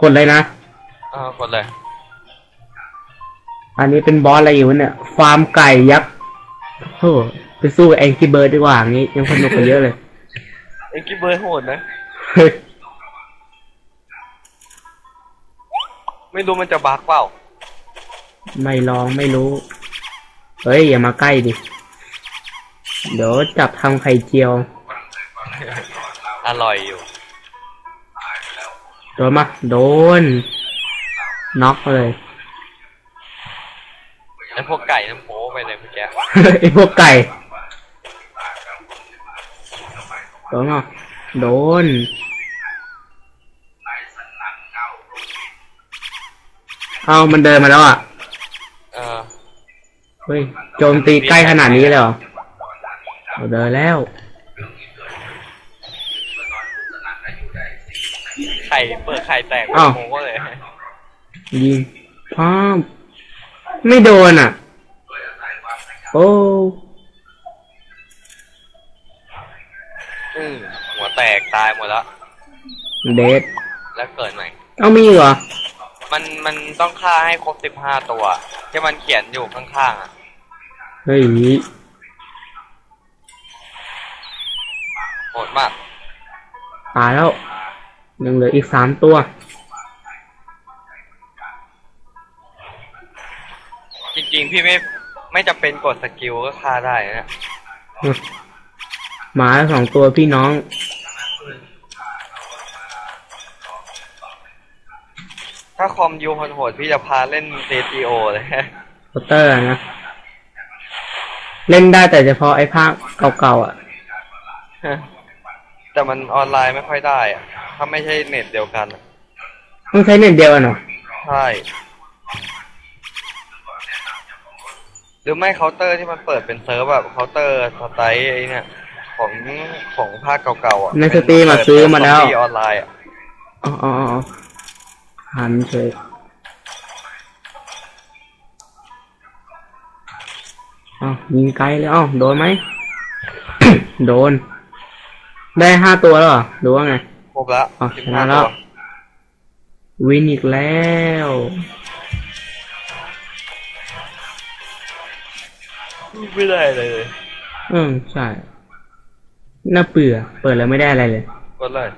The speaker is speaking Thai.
กดเลยนะเออกดเลย อันนี้เป็นบอสอะไรอยู่เนี่ย ฟาร์มไก่ยักษ์โอ้ไปสู้แองกี้เบิร์ดดีกว่างี้ ยังสนุกกว่าเยอะเลย เอ็งกี้เบิร์ดโหดนะเฮ้ยไม่รู้มันจะบักเปล่า ไม่ลองไม่รู้ เฮ้ย อย่ามาใกล้ดิ เดี๋ยวจับทำไข่เจียว อร่อยอยู่ โดนมาโดน น็อกเลยไอ้พวกไก่น้ำโม้ไปเลยเมื่อกี้ไอพวกไก่โดนมาโดน เอามันเดินมาแล้วอะ เออ เฮ้ย โจมตีใกล้ขนาดนี้เลยเหรอเอาเดินแล้ว ไข่เปิดไข่แตกอ้าวโม้เลยยิงพร้อมไม่โดนอะ โอ้อืมหัวแตกตายหมดแล้ว เดดแล้วเกิดใหม่ เอามีอีกเหรอ มันมันต้องฆ่าให้ครบสิบห้าตัว ที่มันเขียนอยู่ข้างๆอะเฮ้ยโหดมากตายแล้ว ยังเหลืออีกสามตัว จริงๆ พี่ไม่ไม่จำเป็นกดสกิลก็ฆ่าได้นะหมาสองตัวพี่น้อง ถ้าคอมยูโหดๆพี่จะพาเล่น CTO เลยโปสเตอร์นะ เล่นได้แต่เฉพาะไอ้ภาคเก่าๆอะ แต่มันออนไลน์ไม่ค่อยได้อะ ถ้าไม่ใช่เน็ตเดียวกันอะต้องใช้เน็ตเดียวกันเหรอใช่หรือไม่เคาน์เตอร์ที่มันเปิดเป็นเซิร์ฟแบบเคาน์เตอร์สไตล์ไอ้เนี่ยของของภาคเก่าๆอะในสตรีมอะซื้อมาแล้วซอมบี้ออนไลน์อะอ๋ออ๋ออ๋อหันเฉยอ้าวยิงไกลเลยอ้าวโดนไหม โดน ได้ห้าตัวแล้วเหรอหรือว่าไงคร บแล้วอ๋อสิบชนะห้าแล้ตัวววินอีกแล้ว ไม่ได้เลยเออใช่ น่าเบื่อ เปิดแล้วไม่ได้อะไรเลยกดเลย